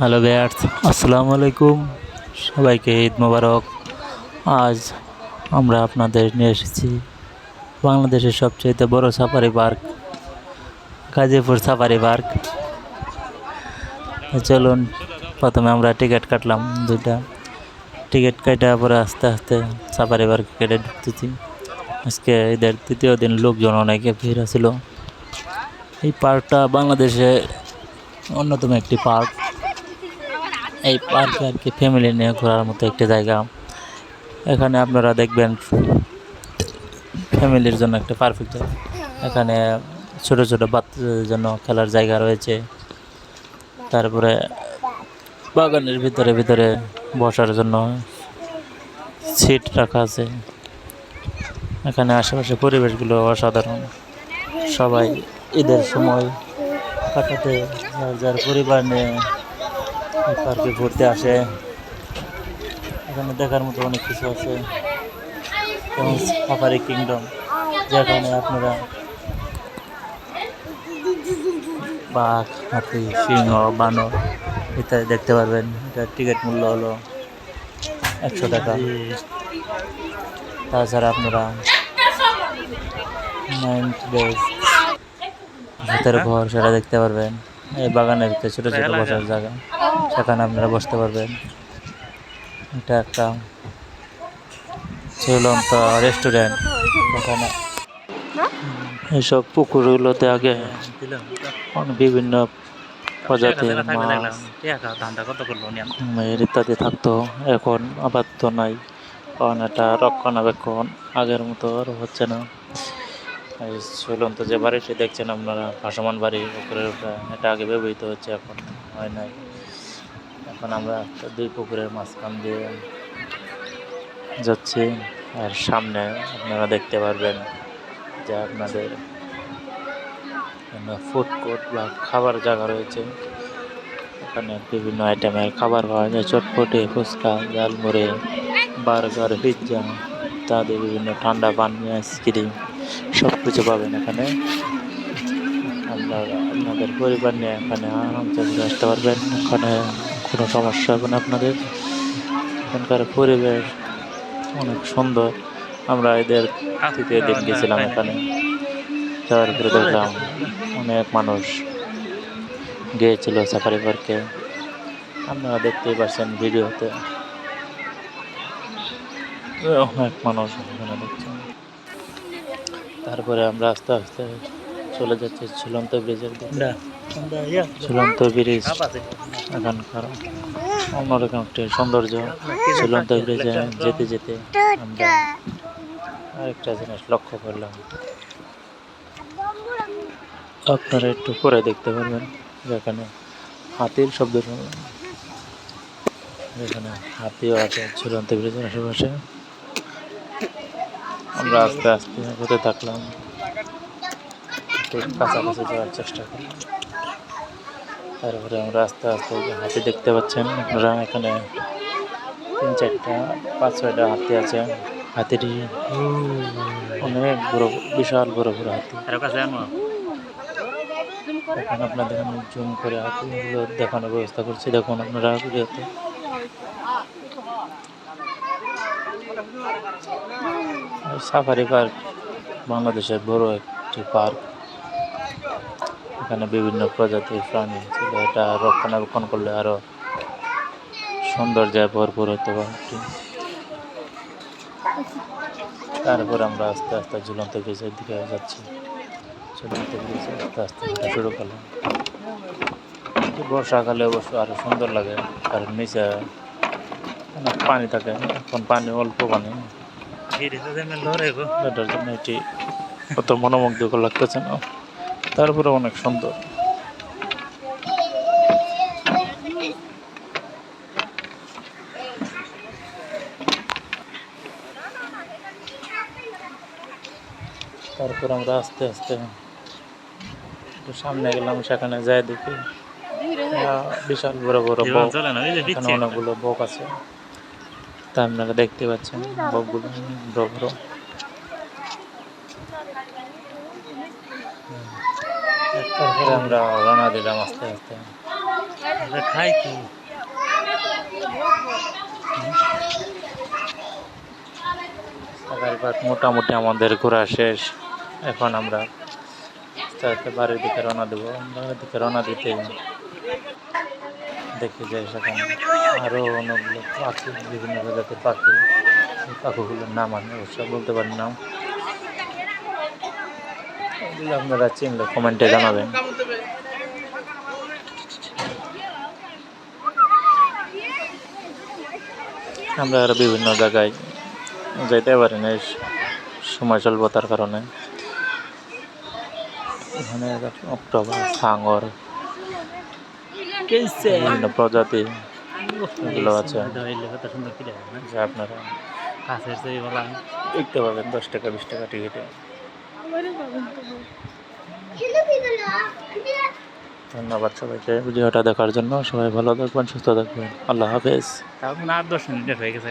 Hello Beers আসসালামু আলাইকুম সবাইকে ঈদ মোবারক। আজ আমরা আপনাদের নিয়ে এসেছি বাংলাদেশের সবচেয়ে বড় safari park, Gazipur safari park. চলুন, প্রথমে আমরা টিকিট কাটলাম দুইটা। টিকিট কাটা পরে আস্তে আস্তে সাফারি পার্কে কেটে ঢুকতেছি। আজকে ঈদের তৃতীয় দিন লোকজন অনেকে ভিড় ছিল। এই পার্কটা বাংলাদেশে অন্যতম একটি পার্ক। এই পার্কে আর কি ফ্যামিলি নিয়ে ঘোরার মতো একটি জায়গা। এখানে আপনারা দেখবেন ফ্যামিলির জন্য একটা পারফেক্ট এখানে ছোট ছোট বাচ্চাদের জন্য খেলার জায়গা রয়েছে। তারপরে বাগানের ভিতরে ভিতরে বসার জন্য সিট রাখা আছে। এখানে আশেপাশে পরিবেশগুলো অসাধারণ। সবাই ঈদের সময় কাটাতে যার যার পরিবার নিয়ে পার্কে ঘুরতে আসে। এখানে দেখার মতো অনেক কিছু আছে। যেমন সাফারি কিংডম যেখানে আপনারা বাঘ, হাতি, সিংহ, বানর ইত্যাদি দেখতে পারবেন। এটার টিকিট মূল্য হলো একশো টাকা। তাছাড়া আপনারা ভূতের ঘর সেটা দেখতে পারবেন। এই বাগানের ভিতরে ছোটো ছোটো বসার জায়গা। সেখানে আপনারা বসতে পারবেন। এটা একটা ঝুলন্ত রেস্টুরেন্ট ওখানে এইসব পুকুরগুলোতে আগে বিভিন্ন প্রজাতির ইত্যাদি থাকতো। এখন আপাতত নাই। কারণ এটা রক্ষণাবেক্ষণ আগের মতো আর হচ্ছে না। ঝুলন্ত যে বাড়িটি দেখছেন আপনারা, ভাসমান বাড়ি, পুকুরের উপরে। এটা আগে ব্যবহৃত হচ্ছে, এখন হয় নাই। এখন আমরা দুই পুকুরের মাঝখান দিয়ে যাচ্ছি। আর সামনে আপনারা দেখতে পারবেন যে আপনাদের ফুড কোর্ট বা খাবার জায়গা রয়েছে। এখানে বিভিন্ন আইটেমের খাবার পাওয়া যায়। চটপটি, ফুচকা, ঝালমুড়ি, বার্গার, পিৎজা ইত্যাদি, বিভিন্ন ঠান্ডা পানীয় আইসক্রিম সব কিছু পাবেন এখানে। আপনারা, আপনাদের পরিবার নিয়ে এখানে আরামসে আসতে পারবেন। এখানে কোনো সমস্যা হবে না আপনাদের এখানকার পরিবেশ অনেক সুন্দর। আমরা এদের তৃতীয় দিন গেছিলাম এখানে। যাওয়ার পরে দেখলাম অনেক মানুষ গিয়েছিল সাফারি পার্কে আপনারা দেখতেই পাচ্ছেন ভিডিওতে। অনেক মানুষ এখানে দেখছেন। তারপরে আমরা আস্তে আস্তে চলে যাচ্ছি ঝুলন্ত ব্রিজের দিকে। ঝুলন্ত ব্রিজ, এখানকার অন্যরকম একটি সৌন্দর্য। ঝুলন্ত ব্রিজে যেতে যেতে আমরা আরেকটা জিনিস লক্ষ্য করলাম। আপনারা একটু পরে দেখতে পারবেন যেখানে হাতির শব্দ যেখানে হাতিও আছে ঝুলন্ত ব্রিজের আশেপাশে। আমরা আস্তে আস্তে হতে থাকলাম। কাছাকাছি যাওয়ার চেষ্টা করি তারপরে আমরা আস্তে আস্তে হাতি দেখতে পাচ্ছেন। আপনারা এখানে তিন চারটা পাঁচ ছয়টা হাতি আছে। হাতিটি অনেক বড় বিশাল বড় বড় হাতি। এখন আপনাদের আমি জুম করে হাতিগুলো দেখানোর ব্যবস্থা করছি। দেখুন আপনারা ভিডিওতে। সাফারি পার্ক বাংলাদেশের বড় একটি পার্ক। এখানে বিভিন্ন প্রজাতির প্রাণী ছিল এটা রক্ষণাবেক্ষণ করলে আরও সৌন্দর্যে ভরপুর হতে পারটি তারপর আমরা আস্তে আস্তে ঝুলন্ত ব্রিজের দিকে যাচ্ছি। ঝুলন্ত ব্রিজে আস্তে আস্তে শুরু করলাম। বর্ষাকালে অবশ্য আরও সুন্দর লাগে কারণ নিচে অনেক পানি থাকে। এখন পানি অল্প পানি। এটার জন্য এটি অত মনোমুগ্ধকর লাগতেছে না। তারপরে অনেক সুন্দর। তারপর আমরা আস্তে আস্তে সামনে গেলাম সেখানে যাই দেখি। বিশাল বড় বড় বক। এখানে অনেকগুলো বক আছে। তা আপনারা দেখতে পাচ্ছেন বকগুলো। বড় বড়। আমরা রওনা দিলাম আস্তে আস্তে। খাই কি? মোটামুটি আমাদের ঘোরা শেষ। এখন আমরা আস্তে আস্তে বাড়ির দিকে রওনা দেবো। বাড়ির দিকে রওনা দিতে দেখে যাই সেখানে আরও অনেকগুলো পাখি, বিভিন্ন প্রজাতির পাখি। পাখিগুলোর নাম আমি অবশ্য বলতে পারি নাম এগুলো আপনারা চিনলে কমেন্টে জানাবেন। আমরা আরও বিভিন্ন জায়গায় যেতে পারি না সময় স্বল্পতার কারণে। এখানে অক্টোবর সাঙ্গর বিভিন্ন প্রজাতি এগুলো আছে। আপনারা কাছের দেখতে পাবেন দশ টাকা বিশ টাকা টিকিটে ধন্যবাদ সবাইকে ভিডিওটা দেখার জন্য। সবাই ভালো থাকবেন সুস্থ থাকবেন। আল্লাহ হাফেজ। আট দশ মিনিট হয়ে গেছে